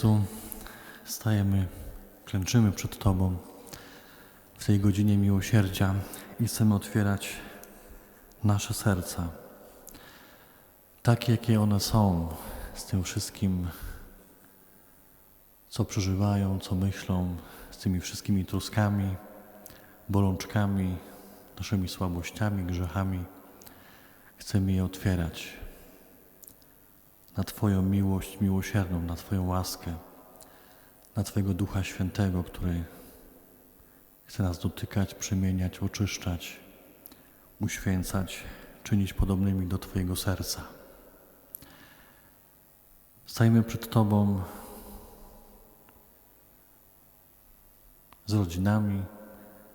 Jezu, stajemy, klęczymy przed Tobą w tej godzinie miłosierdzia i chcemy otwierać nasze serca, takie jakie one są, z tym wszystkim, co przeżywają, co myślą, z tymi wszystkimi troskami, bolączkami, naszymi słabościami, grzechami. Chcemy je otwierać na Twoją miłość miłosierną, na Twoją łaskę, na Twojego Ducha Świętego, który chce nas dotykać, przemieniać, oczyszczać, uświęcać, czynić podobnymi do Twojego serca. Stajemy przed Tobą z rodzinami,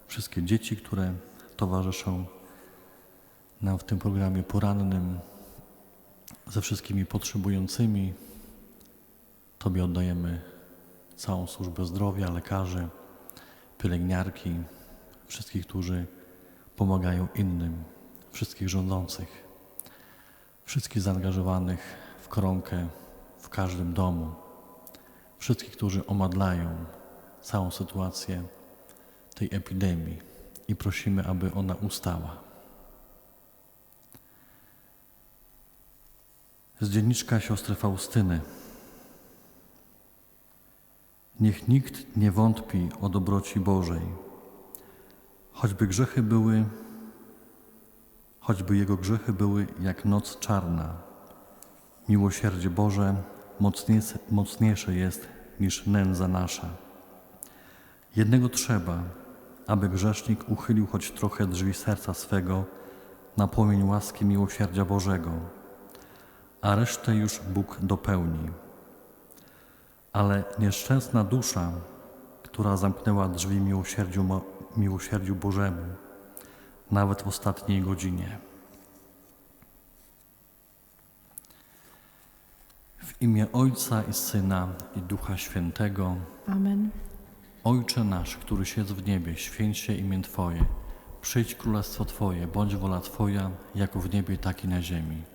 wszystkie dzieci, które towarzyszą nam w tym programie porannym, ze wszystkimi potrzebującymi. Tobie oddajemy całą służbę zdrowia, lekarzy, pielęgniarki, wszystkich, którzy pomagają innym, wszystkich rządzących, wszystkich zaangażowanych w koronkę w każdym domu, wszystkich, którzy omadlają całą sytuację tej epidemii i prosimy, aby ona ustała. Z dzienniczka siostry Faustyny. Niech nikt nie wątpi o dobroci Bożej, choćby grzechy były, choćby jego grzechy były jak noc czarna. Miłosierdzie Boże mocniejsze, mocniejsze jest niż nędza nasza. Jednego trzeba, aby grzesznik uchylił choć trochę drzwi serca swego na płomień łaski miłosierdzia Bożego a resztę już Bóg dopełni. Ale nieszczęsna dusza, która zamknęła drzwi miłosierdziu, miłosierdziu Bożemu, nawet w ostatniej godzinie. W imię Ojca i Syna i Ducha Świętego, Amen. Ojcze nasz, któryś jest w niebie, święć się imię Twoje. Przyjdź królestwo Twoje, bądź wola Twoja, jako w niebie, tak i na ziemi.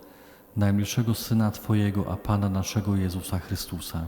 najmilszego Syna Twojego, a Pana naszego Jezusa Chrystusa,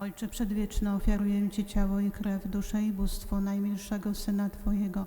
Ojcze Przedwieczny, ofiaruję Ci ciało i krew, duszę i bóstwo najmilszego Syna Twojego,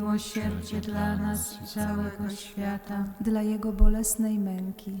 miłosierdzie dla nas i całego świata. dla Jego bolesnej męki,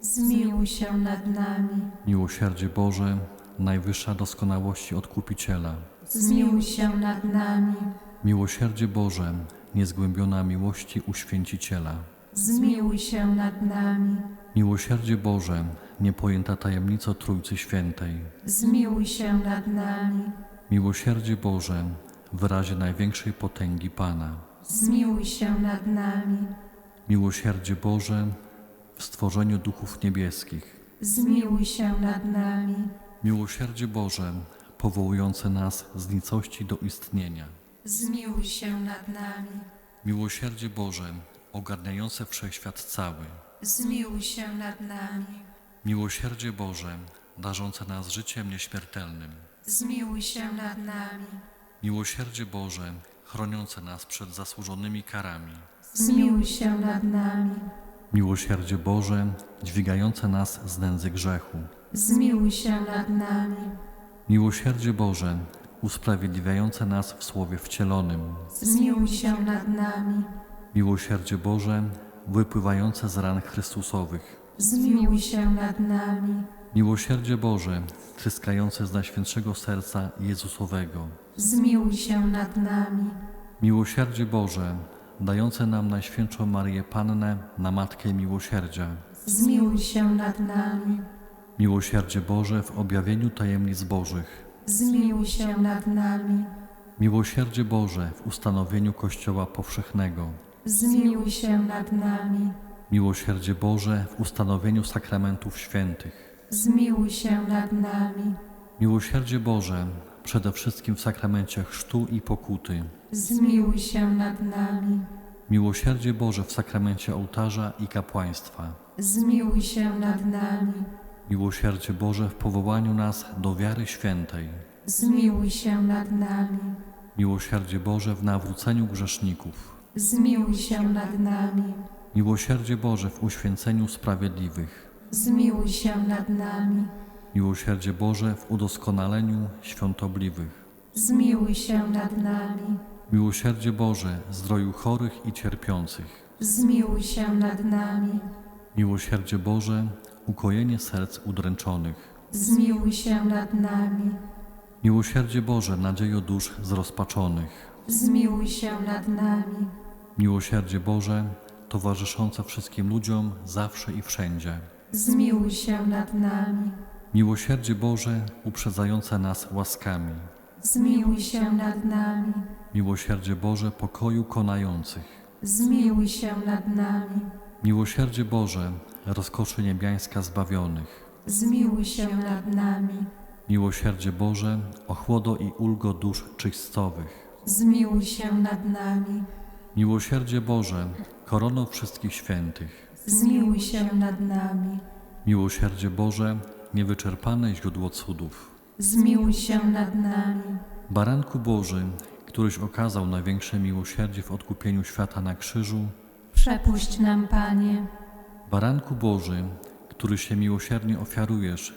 Zmiłuj się nad nami. miłosierdzie Boże, najwyższa doskonałości Odkupiciela, Zmiłuj się nad nami. miłosierdzie Boże, niezgłębiona miłości Uświęciciela, Zmiłuj się nad nami. miłosierdzie Boże, niepojęta tajemnica Trójcy Świętej, Zmiłuj się nad nami. miłosierdzie Boże, w wyrazie największej potęgi Pana, Zmiłuj się nad nami. miłosierdzie Boże, w stworzeniu duchów niebieskich, Zmiłuj się nad nami. miłosierdzie Boże, powołujące nas z nicości do istnienia, Zmiłuj się nad nami. miłosierdzie Boże, ogarniające wszechświat cały, Zmiłuj się nad nami. miłosierdzie Boże, darzące nas życiem nieśmiertelnym, Zmiłuj się nad nami. miłosierdzie Boże, chroniące nas przed zasłużonymi karami, Zmiłuj się nad nami. Miłosierdzie Boże, dźwigające nas z nędzy grzechu, Zmiłuj się nad nami. miłosierdzie Boże, usprawiedliwiające nas w Słowie wcielonym, Zmiłuj się nad nami. miłosierdzie Boże, wypływające z ran Chrystusowych, Zmiłuj się nad nami. miłosierdzie Boże, tryskające z Najświętszego Serca Jezusowego, Zmiłuj się nad nami. miłosierdzie Boże, dające nam Najświętszą Marię Pannę na Matkę Miłosierdzia, Zmiłuj się nad nami. miłosierdzie Boże w objawieniu tajemnic Bożych, Zmiłuj się nad nami. miłosierdzie Boże w ustanowieniu Kościoła Powszechnego, Zmiłuj się nad nami. miłosierdzie Boże w ustanowieniu sakramentów świętych, Zmiłuj się nad nami. miłosierdzie Boże przede wszystkim w sakramencie chrztu i pokuty, Zmiłuj się nad nami. miłosierdzie Boże w sakramencie ołtarza i kapłaństwa, Zmiłuj się nad nami. miłosierdzie Boże w powołaniu nas do wiary świętej, Zmiłuj się nad nami. miłosierdzie Boże w nawróceniu grzeszników, Zmiłuj się nad nami. miłosierdzie Boże w uświęceniu sprawiedliwych, Zmiłuj się nad nami. Miłosierdzie Boże w udoskonaleniu świątobliwych, Zmiłuj się nad nami. miłosierdzie Boże zdroju chorych i cierpiących, Zmiłuj się nad nami. miłosierdzie Boże ukojenie serc udręczonych, Zmiłuj się nad nami. miłosierdzie Boże nadziejo dusz zrozpaczonych, Zmiłuj się nad nami. miłosierdzie Boże towarzyszące wszystkim ludziom zawsze i wszędzie, Zmiłuj się nad nami. Miłosierdzie Boże uprzedzające nas łaskami, Zmiłuj się nad nami. miłosierdzie Boże pokoju konających, Zmiłuj się nad nami. miłosierdzie Boże rozkoszy niebiańska zbawionych, Zmiłuj się nad nami. miłosierdzie Boże ochłodo i ulgo dusz czystowych, Zmiłuj się nad nami. miłosierdzie Boże korono wszystkich świętych, Zmiłuj się nad nami. miłosierdzie Boże niewyczerpane źródło cudów, Zmiłuj się nad nami. Baranku Boży, któryś okazał największe miłosierdzie w odkupieniu świata na krzyżu, Przepuść nam, Panie. Baranku Boży, który się miłosiernie ofiarujesz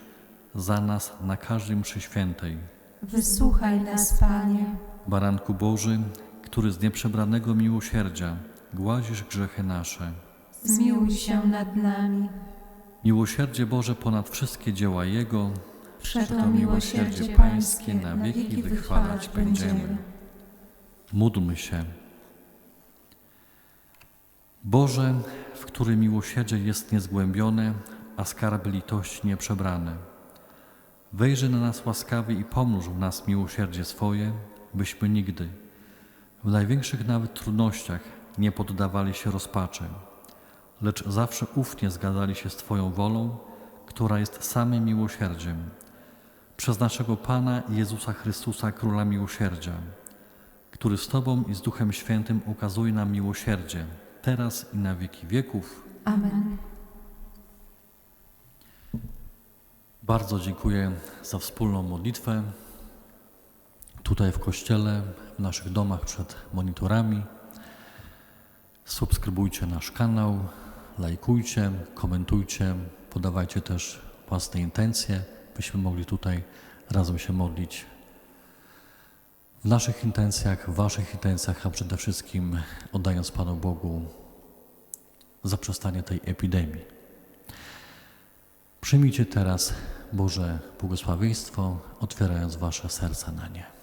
za nas na każdym mszy świętej, Wysłuchaj nas, Panie. Baranku Boży, który z nieprzebranego miłosierdzia głazisz grzechy nasze, Zmiłuj się nad nami. Miłosierdzie Boże ponad wszystkie dzieła Jego, Przeto miłosierdzie Pańskie na wieki wychwalać będziemy. módlmy się. Boże, w którym miłosierdzie jest niezgłębione, a skarb litości nieprzebrane, wejrzyj na nas łaskawy i pomnóż w nas miłosierdzie swoje, byśmy nigdy, w największych nawet trudnościach, nie poddawali się rozpaczy, lecz zawsze ufnie zgadzali się z Twoją wolą, która jest samym miłosierdziem, przez naszego Pana Jezusa Chrystusa, Króla Miłosierdzia, który z Tobą i z Duchem Świętym ukazuje nam miłosierdzie, teraz i na wieki wieków. Amen. Bardzo dziękuję za wspólną modlitwę tutaj w kościele, w naszych domach przed monitorami. Subskrybujcie nasz kanał, lajkujcie, komentujcie, podawajcie też własne intencje, byśmy mogli tutaj razem się modlić. W naszych intencjach, w Waszych intencjach, a przede wszystkim oddając Panu Bogu zaprzestanie tej epidemii. Przyjmijcie teraz Boże błogosławieństwo, otwierając Wasze serca na nie.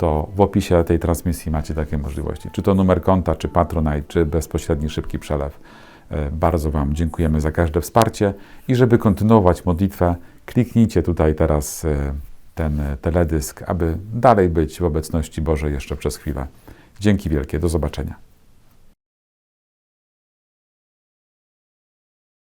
to w opisie tej transmisji macie takie możliwości. Czy to numer konta, czy Patronite, czy bezpośredni szybki przelew. E, Bardzo Wam dziękujemy za każde wsparcie i żeby kontynuować modlitwę, kliknijcie tutaj teraz e, ten teledysk, aby dalej być w obecności Bożej jeszcze przez chwilę. Dzięki wielkie, do zobaczenia.